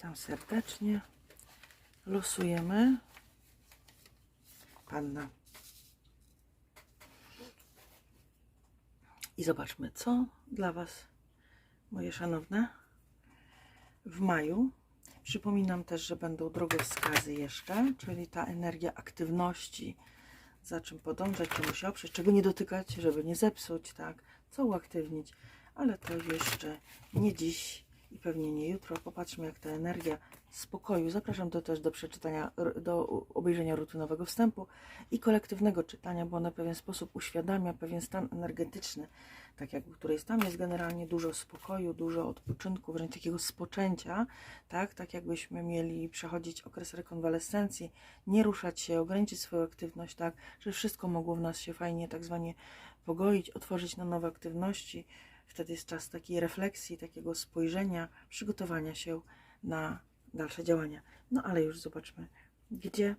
Witam serdecznie. Losujemy. Panna. I zobaczmy, co dla Was, moje szanowne, w maju. Przypominam też, że będą drogowskazy jeszcze, czyli ta energia aktywności, za czym podążać, czemu się oprzeć, czego nie dotykać, żeby nie zepsuć, tak, co uaktywnić, ale to jeszcze nie dziś i pewnie nie jutro. Popatrzmy, jak ta energia spokoju. Zapraszam do, też do przeczytania, do obejrzenia rutynowego wstępu i kolektywnego czytania, bo ona w pewien sposób uświadamia pewien stan energetyczny, tak jak który jest tam jest generalnie dużo spokoju, dużo odpoczynku, wręcz takiego spoczęcia, tak, tak jakbyśmy mieli przechodzić okres rekonwalescencji, nie ruszać się, ograniczyć swoją aktywność, tak, że wszystko mogło w nas się fajnie tak zwanie pogoić, otworzyć na nowe aktywności. Wtedy jest czas takiej refleksji, takiego spojrzenia, przygotowania się na dalsze działania. No ale już zobaczmy, gdzie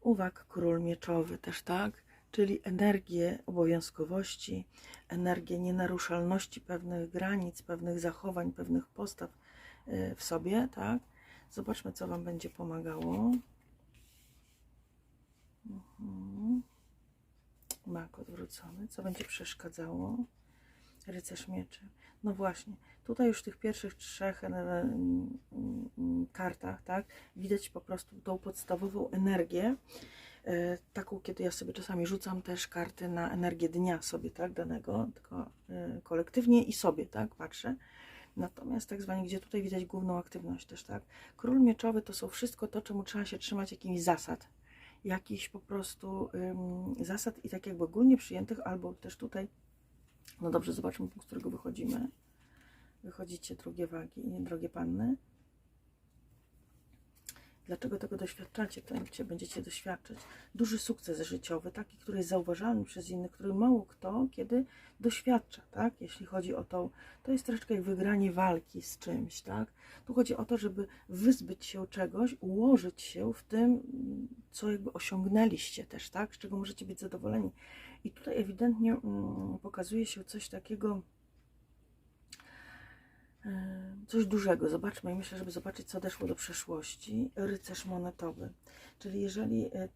uwag król mieczowy też tak, czyli energię obowiązkowości, energię nienaruszalności pewnych granic, pewnych zachowań, pewnych postaw y, w sobie, tak? Zobaczmy, co Wam będzie pomagało. Mhm. Mak odwrócony. Co będzie przeszkadzało? Rycerz mieczy. No właśnie, tutaj już w tych pierwszych trzech e, mm, kartach, tak, widać po prostu tą podstawową energię, e, taką, kiedy ja sobie czasami rzucam też karty na energię dnia sobie, tak, danego, tylko e, kolektywnie i sobie, tak, patrzę. Natomiast tak zwanie, gdzie tutaj widać główną aktywność też, tak. Król mieczowy to są wszystko to, czemu trzeba się trzymać jakichś zasad, jakichś po prostu ym, zasad i tak jakby ogólnie przyjętych, albo też tutaj, no dobrze, zobaczmy, z którego wychodzimy. Wychodzicie, drogie wagi, drogie panny. Dlaczego tego doświadczacie? To będziecie doświadczać. Duży sukces życiowy, taki, który jest zauważalny przez innych, który mało kto kiedy doświadcza, tak? Jeśli chodzi o to, to jest troszeczkę jak wygranie walki z czymś, tak? Tu chodzi o to, żeby wyzbyć się czegoś, ułożyć się w tym, co jakby osiągnęliście też, tak? Z czego możecie być zadowoleni. I tutaj ewidentnie mm, pokazuje się coś takiego, coś dużego. Zobaczmy, myślę, żeby zobaczyć, co odeszło do przeszłości. Rycerz monetowy. Czyli jeżeli e,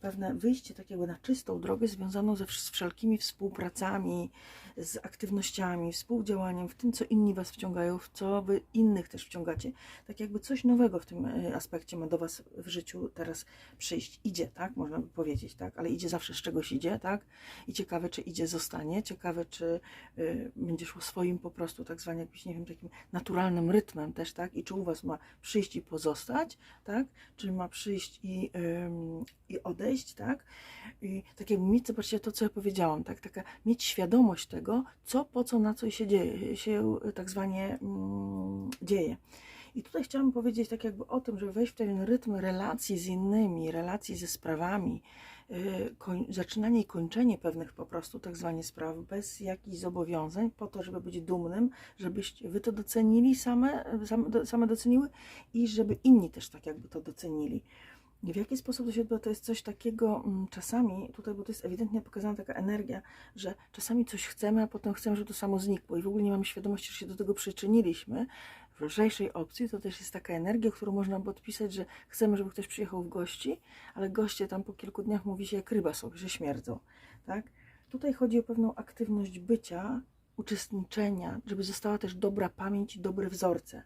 pewne wyjście takiego na czystą drogę związaną ze z wszelkimi współpracami, z aktywnościami, współdziałaniem, w tym, co inni Was wciągają, w co Wy innych też wciągacie. Tak jakby coś nowego w tym e, aspekcie ma do Was w życiu teraz przyjść. Idzie, tak? Można by powiedzieć, tak? Ale idzie zawsze z czegoś idzie, tak? I ciekawe, czy idzie, zostanie. Ciekawe, czy y, będzie szło swoim po prostu tak zwanym jakimś, nie wiem, takim naturalnym rytmem też, tak? I czy u Was ma przyjść i pozostać, tak? Czy ma przyjść i, ym, i odejść, tak? I tak jakby mieć, zobaczcie to, co ja powiedziałam, tak? Taka, mieć świadomość tego, co, po co, na co się dzieje, się y, tak zwanie mm, dzieje. I tutaj chciałam powiedzieć tak jakby o tym, żeby wejść w ten rytm relacji z innymi, relacji ze sprawami, y, koń, zaczynanie i kończenie pewnych po prostu tak zwanie spraw bez jakichś zobowiązań, po to, żeby być dumnym, żebyście wy to docenili same, same, same doceniły i żeby inni też tak jakby to docenili. W jaki sposób to się odbywa? To jest coś takiego mm, czasami, tutaj, bo to jest ewidentnie pokazana taka energia, że czasami coś chcemy, a potem chcemy, żeby to samo znikło i w ogóle nie mamy świadomości, że się do tego przyczyniliśmy. W lżejszej opcji to też jest taka energia, którą można podpisać, że chcemy, żeby ktoś przyjechał w gości, ale goście tam po kilku dniach mówi się jak ryba są, że śmierdzą. Tak? Tutaj chodzi o pewną aktywność bycia, uczestniczenia, żeby została też dobra pamięć dobre wzorce.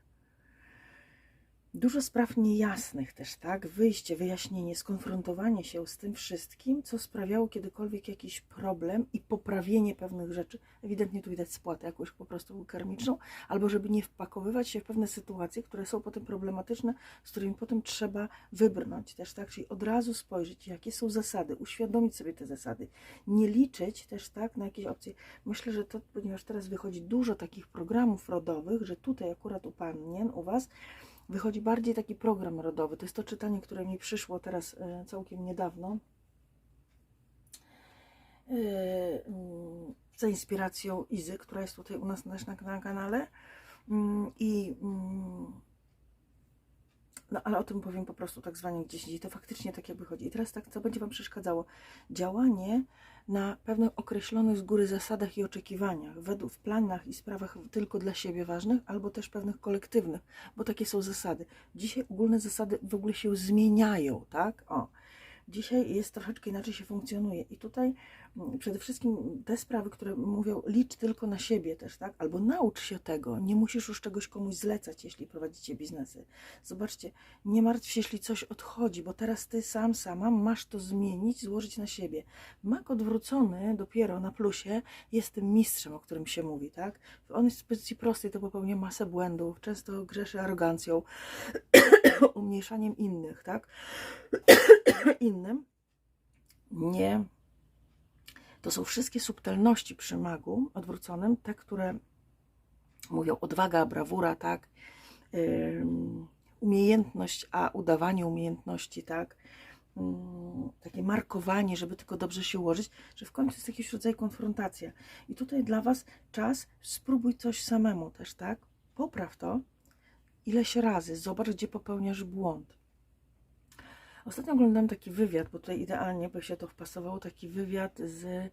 Dużo spraw niejasnych też, tak? Wyjście, wyjaśnienie, skonfrontowanie się z tym wszystkim, co sprawiało kiedykolwiek jakiś problem i poprawienie pewnych rzeczy. Ewidentnie tu widać spłatę jakąś po prostu karmiczną, albo żeby nie wpakowywać się w pewne sytuacje, które są potem problematyczne, z którymi potem trzeba wybrnąć też, tak? Czyli od razu spojrzeć, jakie są zasady, uświadomić sobie te zasady, nie liczyć też, tak, na jakieś opcje. Myślę, że to, ponieważ teraz wychodzi dużo takich programów rodowych, że tutaj akurat u Panien, u Was, wychodzi bardziej taki program rodowy. To jest to czytanie, które mi przyszło teraz e, całkiem niedawno. E, mm, Za inspiracją Izy, która jest tutaj u nas też na, na kanale. Mm, I mm, No ale o tym powiem po prostu tak zwanie gdzieś indziej. To faktycznie tak jakby chodzi. I teraz tak, co będzie Wam przeszkadzało? Działanie na pewnych określonych z góry zasadach i oczekiwaniach, według planach i sprawach tylko dla siebie ważnych, albo też pewnych kolektywnych, bo takie są zasady. Dzisiaj ogólne zasady w ogóle się zmieniają, tak? O. Dzisiaj jest troszeczkę inaczej się funkcjonuje i tutaj przede wszystkim te sprawy, które mówią licz tylko na siebie też, tak? Albo naucz się tego, nie musisz już czegoś komuś zlecać, jeśli prowadzicie biznesy. Zobaczcie, nie martw się, jeśli coś odchodzi, bo teraz ty sam, sama masz to zmienić, złożyć na siebie. Mak odwrócony dopiero na plusie jest tym mistrzem, o którym się mówi, tak? On jest w pozycji prostej, to popełnia masę błędów, często grzeszy arogancją, umniejszaniem innych, tak? Innym nie. To są wszystkie subtelności przy magu odwróconym, te, które mówią odwaga, brawura, tak? Umiejętność, a udawanie umiejętności, tak? Takie markowanie, żeby tylko dobrze się ułożyć, że w końcu jest jakiś rodzaj konfrontacja. I tutaj dla Was czas, spróbuj coś samemu też, tak? Popraw to ileś razy, zobacz, gdzie popełniasz błąd. Ostatnio oglądałam taki wywiad, bo tutaj idealnie by się to wpasowało, taki wywiad z,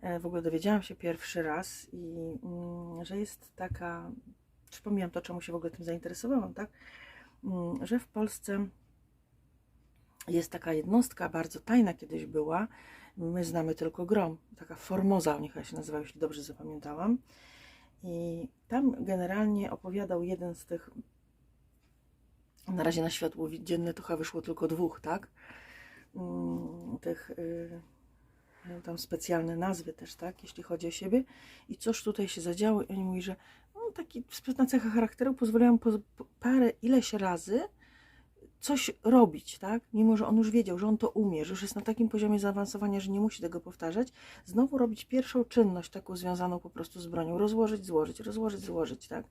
e, w ogóle dowiedziałam się pierwszy raz i mm, że jest taka, przypomniałam to, czemu się w ogóle tym zainteresowałam, tak, Mm, że w Polsce jest taka jednostka, bardzo tajna kiedyś była, my znamy tylko grom, taka Formoza, niech się nazywa, jeśli dobrze zapamiętałam. I tam generalnie opowiadał jeden z tych na razie na światło dzienne to chyba wyszło tylko dwóch, tak? Mm, Tych y, mają tam specjalne nazwy też, tak? Jeśli chodzi o siebie. I coś tutaj się zadziało i oni mówi, że no, taki sprytna cecha charakteru pozwoliła po, po parę ileś razy coś robić, tak? Mimo, że on już wiedział, że on to umie, że już jest na takim poziomie zaawansowania, że nie musi tego powtarzać, znowu robić pierwszą czynność taką związaną po prostu z bronią. Rozłożyć, złożyć, rozłożyć, złożyć, tak?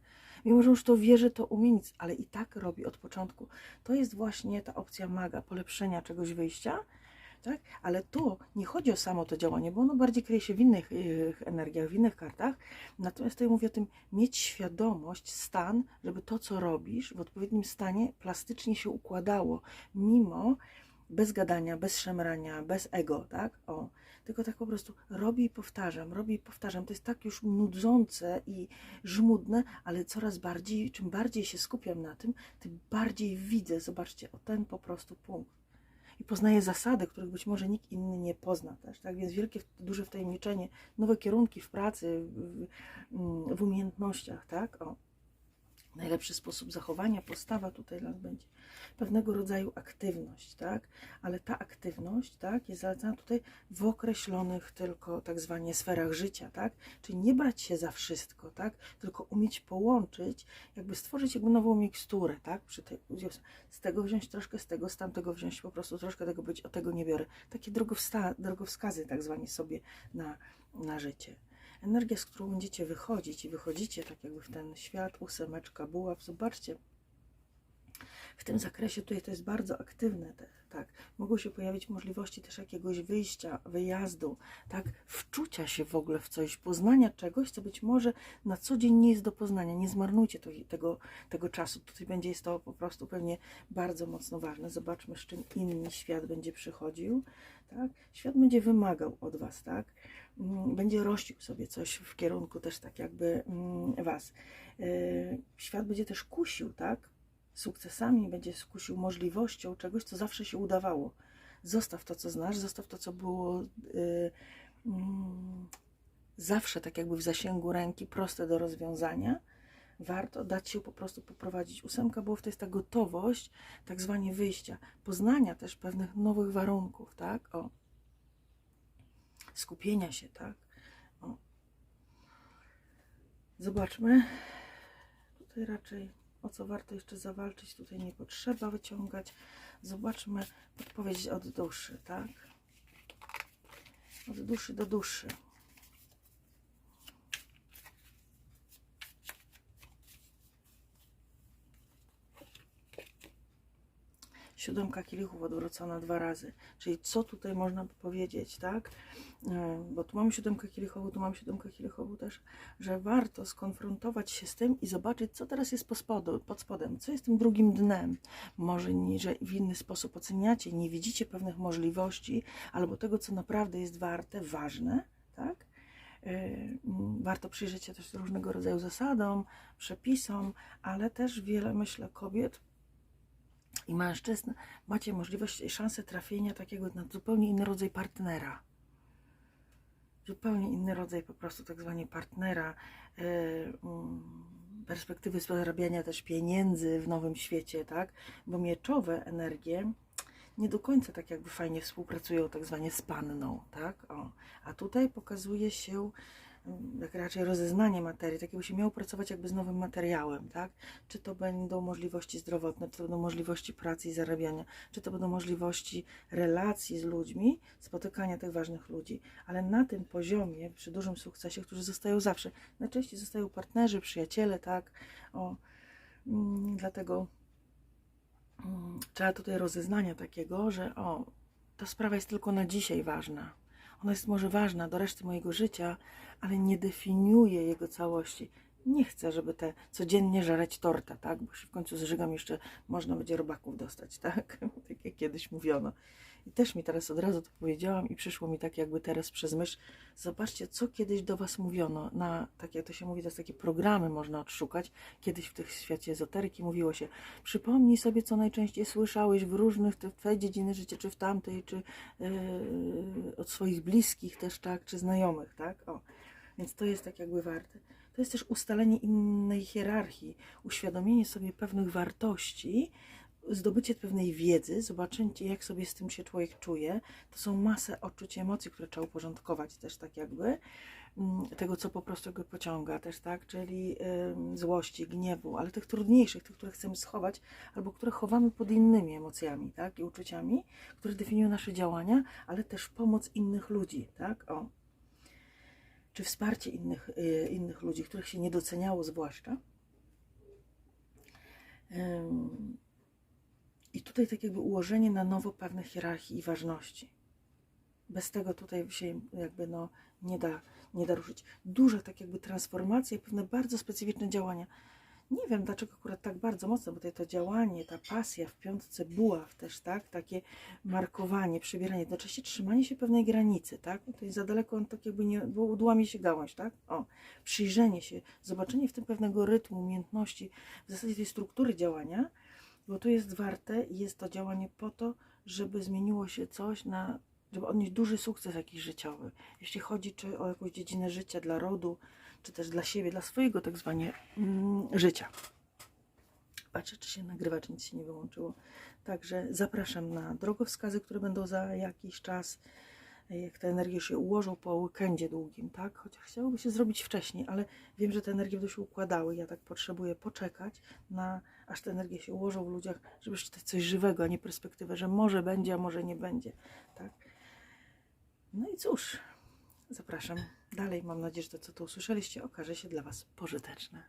Mimo, że już to wie, że to umie nic, ale i tak robi od początku. To jest właśnie ta opcja maga, polepszenia czegoś wyjścia, tak? Ale tu nie chodzi o samo to działanie, bo ono bardziej kryje się w innych y, energiach, w innych kartach. Natomiast tutaj mówię o tym, mieć świadomość, stan, żeby to, co robisz, w odpowiednim stanie plastycznie się układało, mimo bez gadania, bez szemrania, bez ego, tak? O, tylko tak po prostu robię i powtarzam, robię i powtarzam. To jest tak już nudzące i żmudne, ale coraz bardziej, czym bardziej się skupiam na tym, tym bardziej widzę, zobaczcie, o ten po prostu punkt. I poznaję zasady, których być może nikt inny nie pozna też, tak? Więc wielkie, duże wtajemniczenie, nowe kierunki w pracy, w, w, w umiejętnościach, tak? O najlepszy sposób zachowania, postawa tutaj nas będzie pewnego rodzaju aktywność, tak? Ale ta aktywność, tak, jest zalecana tutaj w określonych tylko tak zwanie sferach życia, tak? Czyli nie brać się za wszystko, tak? Tylko umieć połączyć, jakby stworzyć jakby nową miksturę, tak? Przy tej, z tego wziąć troszkę, z tego, z tamtego wziąć po prostu troszkę tego być, o tego nie biorę. Takie drogowsta, drogowskazy tak zwanie sobie na, na życie energia, z którą będziecie wychodzić i wychodzicie tak jakby w ten świat, ósemeczka, buław, zobaczcie, w tym zakresie tutaj to jest bardzo aktywne, te, tak, mogą się pojawić możliwości też jakiegoś wyjścia, wyjazdu, tak, wczucia się w ogóle w coś, poznania czegoś, co być może na co dzień nie jest do poznania, nie zmarnujcie to, tego, tego czasu, tutaj będzie jest to po prostu pewnie bardzo mocno ważne, zobaczmy z czym inny świat będzie przychodził, tak, świat będzie wymagał od Was, tak, Mm, będzie rościł sobie coś w kierunku też tak jakby mm, Was. Y, świat będzie też kusił, tak? Sukcesami będzie skusił możliwością czegoś, co zawsze się udawało. Zostaw to, co znasz, zostaw to, co było y, mm, zawsze tak jakby w zasięgu ręki, proste do rozwiązania. Warto dać się po prostu poprowadzić. Ósemka było to jest ta gotowość, tak zwanie wyjścia, poznania też pewnych nowych warunków, tak? O skupienia się, tak? O. Zobaczmy. Tutaj raczej o co warto jeszcze zawalczyć, tutaj nie potrzeba wyciągać. Zobaczmy odpowiedź od duszy, tak? Od duszy do duszy. Siódemka kielichów odwrócona dwa razy. Czyli co tutaj można powiedzieć, tak? E, Bo tu mamy siódemkę kielichową, tu mamy siódemkę kielichową też, że warto skonfrontować się z tym i zobaczyć, co teraz jest pod, pod spodem, co jest tym drugim dnem. Może nie, że w inny sposób oceniacie, nie widzicie pewnych możliwości albo tego, co naprawdę jest warte, ważne, tak? E, mm, Warto przyjrzeć się też różnego rodzaju zasadom, przepisom, ale też wiele, myślę, kobiet i mężczyzn macie możliwość i szansę trafienia takiego na zupełnie inny rodzaj partnera. Zupełnie inny rodzaj po prostu tak zwanie partnera, e, mm, perspektywy zarabiania też pieniędzy w nowym świecie, tak? Bo mieczowe energie nie do końca tak jakby fajnie współpracują tak zwanie z panną, tak? O. A tutaj pokazuje się tak raczej rozeznanie materii, tak jakby się miało pracować jakby z nowym materiałem, tak? Czy to będą możliwości zdrowotne, czy to będą możliwości pracy i zarabiania, czy to będą możliwości relacji z ludźmi, spotykania tych ważnych ludzi, ale na tym poziomie, przy dużym sukcesie, którzy zostają zawsze, najczęściej zostają partnerzy, przyjaciele, tak? O, mm, dlatego Mm, trzeba tutaj rozeznania takiego, że o, ta sprawa jest tylko na dzisiaj ważna. Ona jest może ważna do reszty mojego życia, ale nie definiuje jego całości. Nie chcę, żeby te codziennie żareć torta, tak? Bo się w końcu zżygam, jeszcze można będzie robaków dostać, tak? Tak jak kiedyś mówiono. I też mi teraz od razu to powiedziałam i przyszło mi tak jakby teraz przez myśl. Zobaczcie, co kiedyś do Was mówiono. Na, tak jak to się mówi, jest takie programy można odszukać. Kiedyś w tym świecie ezoteryki mówiło się, przypomnij sobie, co najczęściej słyszałeś w różnych, w Twojej dziedziny życia, czy w tamtej, czy yy, od swoich bliskich też, tak, czy znajomych, tak? O. Więc to jest tak jakby warte. To jest też ustalenie innej hierarchii, uświadomienie sobie pewnych wartości, zdobycie pewnej wiedzy, zobaczycie, jak sobie z tym się człowiek czuje. To są masę odczuć, emocji, które trzeba uporządkować też tak jakby. mm, Tego, co po prostu go pociąga też, tak? Czyli złości, gniewu, ale tych trudniejszych, tych, które chcemy schować, albo które chowamy pod innymi emocjami, tak? I uczuciami, które definiują nasze działania, ale też pomoc innych ludzi, tak? O. Czy wsparcie innych, y, innych ludzi, których się nie doceniało zwłaszcza. Tutaj tak jakby ułożenie na nowo pewnych hierarchii i ważności. Bez tego tutaj się jakby no nie da, nie da ruszyć. Duża tak jakby transformacja i pewne bardzo specyficzne działania. Nie wiem dlaczego akurat tak bardzo mocno, bo tutaj to działanie, ta pasja w piątce buław też, tak? Takie markowanie, przybieranie, jednocześnie trzymanie się pewnej granicy, tak? No to jest za daleko, on tak jakby nie, bo udłamie się gałąź, tak? O, przyjrzenie się, zobaczenie w tym pewnego rytmu, umiejętności, w zasadzie tej struktury działania, bo tu jest warte jest to działanie po to, żeby zmieniło się coś na, żeby odnieść duży sukces jakiś życiowy. Jeśli chodzi czy o jakąś dziedzinę życia dla rodu, czy też dla siebie, dla swojego tak zwanie mm, życia. Patrzę, czy się nagrywa, czy nic się nie wyłączyło. Także zapraszam na drogowskazy, które będą za jakiś czas, jak te energie się ułożą po weekendzie długim, tak? Chociaż chciałoby się zrobić wcześniej, ale wiem, że te energie będą się układały. Ja tak potrzebuję poczekać na aż te energie się ułożą w ludziach, żeby czytać coś żywego, a nie perspektywę, że może będzie, a może nie będzie. Tak? No i cóż, zapraszam dalej. Mam nadzieję, że to, co tu usłyszeliście, okaże się dla Was pożyteczne.